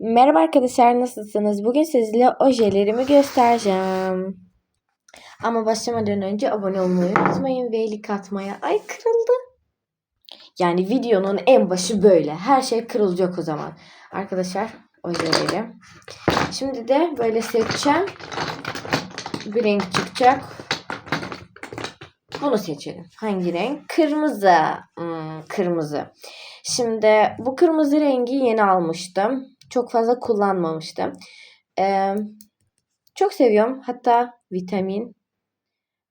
Merhaba arkadaşlar nasılsınız? Bugün sizle ojelerimi göstereceğim. Ama başlamadan önce abone olmayı unutmayın ve like atmaya. Ay kırıldı. Yani videonun en başı böyle. Her şey kırılacak o zaman. Arkadaşlar ojeleri. Şimdi de böyle seçeceğim. Bir renk çıkacak. Bunu seçelim. Hangi renk? Kırmızı. Hmm, kırmızı. Şimdi bu kırmızı rengi yeni almıştım. Çok fazla kullanmamıştım. Ee, çok seviyorum. Hatta vitamin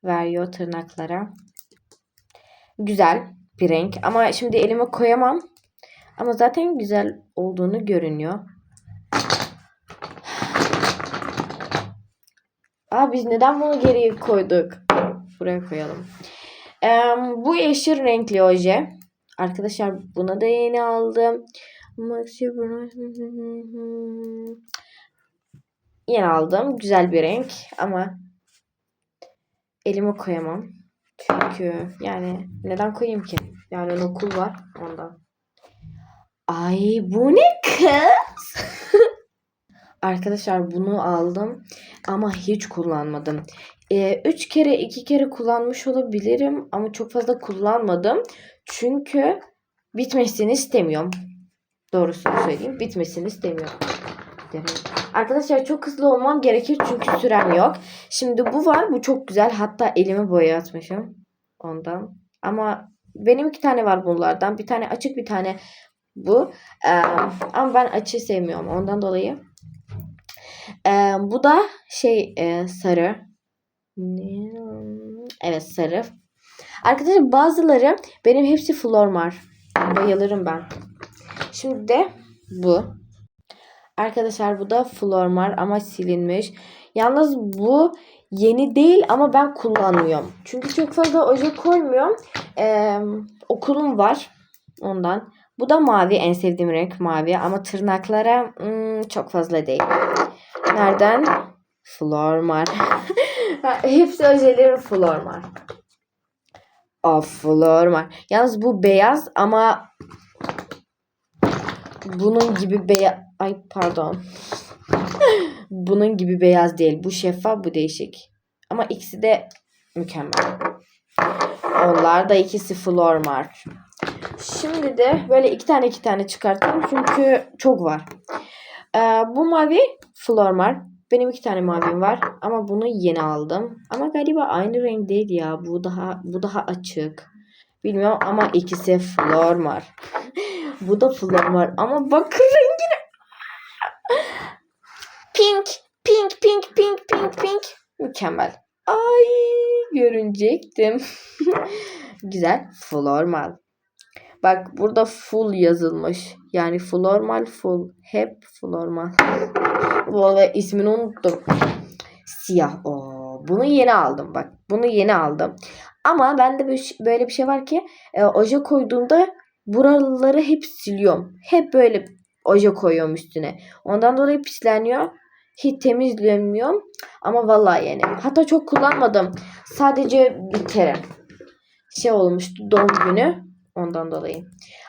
veriyor tırnaklara. Güzel bir renk. Ama şimdi elime koyamam. Ama zaten güzel olduğunu görünüyor. Aa biz neden bunu geriye koyduk? Buraya koyalım. Ee, bu yeşil renkli oje. Arkadaşlar buna da yeni aldım. Maxi Yeni aldım. Güzel bir renk ama elime koyamam. Çünkü yani neden koyayım ki? Yarın okul var ondan. Ay bu ne kız? Arkadaşlar bunu aldım ama hiç kullanmadım. Ee, üç kere iki kere kullanmış olabilirim ama çok fazla kullanmadım. Çünkü bitmesini istemiyorum. Doğrusunu söyleyeyim. Bitmesini istemiyorum. Arkadaşlar çok hızlı olmam gerekir çünkü sürem yok. Şimdi bu var. Bu çok güzel. Hatta elime boya atmışım. Ondan. Ama benim iki tane var bunlardan. Bir tane açık bir tane bu. Ee, ama ben açı sevmiyorum. Ondan dolayı. Ee, bu da şey e, sarı. Evet sarı. Arkadaşlar bazıları benim hepsi flormar. Bayılırım ben. Şimdi de bu. Arkadaşlar bu da flormar ama silinmiş. Yalnız bu yeni değil ama ben kullanmıyorum. Çünkü çok fazla oje koymuyorum. Ee, okulum var ondan. Bu da mavi. En sevdiğim renk mavi. Ama tırnaklara hmm, çok fazla değil. Nereden? Flormar. Hepsi ojelerin Flormar. Of Flormar. Yalnız bu beyaz ama bunun gibi beyaz... Ay pardon. bunun gibi beyaz değil. Bu şeffaf bu değişik. Ama ikisi de mükemmel. Onlar da ikisi Flormar. Şimdi de böyle iki tane iki tane çıkarttım. Çünkü çok var. Ee, bu mavi Flormar. Benim iki tane mavim var ama bunu yeni aldım. Ama galiba aynı renk değil ya. Bu daha bu daha açık. Bilmiyorum ama ikisi Flormar. bu da Flormar ama bakın rengine. Pink, pink, pink, pink, pink, pink. Mükemmel. Ay görünecektim. Güzel. Flormal. Bak burada full yazılmış. Yani flormal full. Hep flormal. Valla ismini unuttum. Siyah. Oo, bunu yeni aldım. Bak bunu yeni aldım. Ama bende böyle bir şey var ki e, oje koyduğumda buraları hep siliyorum. Hep böyle oje koyuyorum üstüne. Ondan dolayı pisleniyor. Hiç temizlemiyorum. Ama vallahi yani. Hatta çok kullanmadım. Sadece bir kere. Şey olmuştu doğum günü. Ondan dolayı.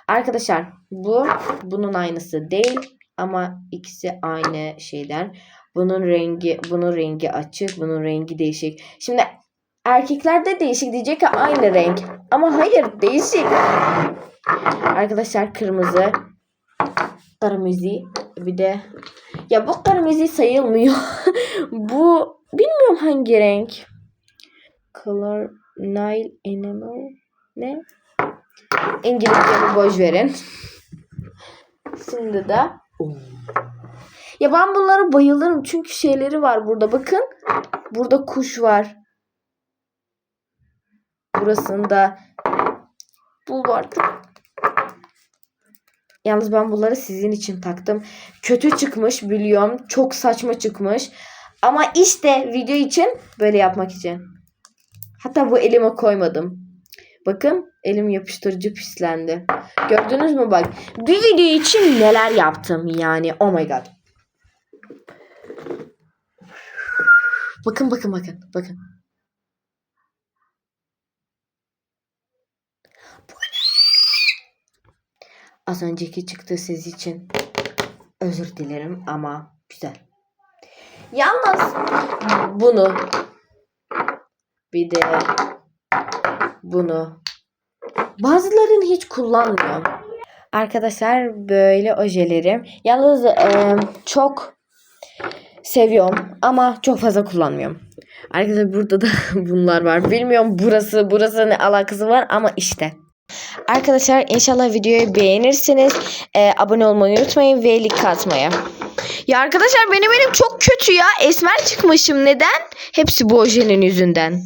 Arkadaşlar bu bunun aynısı değil ama ikisi aynı şeyden. Bunun rengi bunun rengi açık, bunun rengi değişik. Şimdi erkeklerde değişik diyecek ki aynı renk. Ama hayır değişik. Arkadaşlar kırmızı kırmızı bir de ya bu kırmızı sayılmıyor. bu bilmiyorum hangi renk. Color Nile Animal ne? İngilizcemi boş verin. Şimdi de ya ben bunlara bayılırım çünkü şeyleri var burada. Bakın. Burada kuş var. Burasında bu var. Yalnız ben bunları sizin için taktım. Kötü çıkmış biliyorum. Çok saçma çıkmış. Ama işte video için böyle yapmak için. Hatta bu elime koymadım. Bakın elim yapıştırıcı pislendi. Gördünüz mü bak. Bir video için neler yaptım yani. Oh my god. Bakın bakın bakın. Bakın. Az önceki çıktı siz için. Özür dilerim ama güzel. Yalnız bunu bir de bunu bazılarını hiç kullanmıyorum. Arkadaşlar böyle ojelerim. Yalnız e, çok seviyorum ama çok fazla kullanmıyorum. Arkadaşlar burada da bunlar var. Bilmiyorum burası burası ne alakası var ama işte. Arkadaşlar inşallah videoyu beğenirsiniz. Ee, abone olmayı unutmayın ve like atmayı. Ya arkadaşlar benim elim çok kötü ya. Esmer çıkmışım. Neden? Hepsi bu ojenin yüzünden.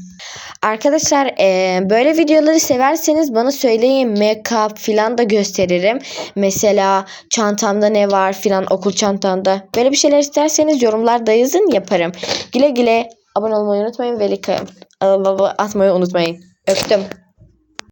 Arkadaşlar eee, böyle videoları severseniz bana söyleyin. Make-up filan da gösteririm. Mesela çantamda ne var filan okul çantamda. Böyle bir şeyler isterseniz yorumlarda yazın yaparım. Güle güle abone olmayı unutmayın ve like atmayı unutmayın. Öptüm.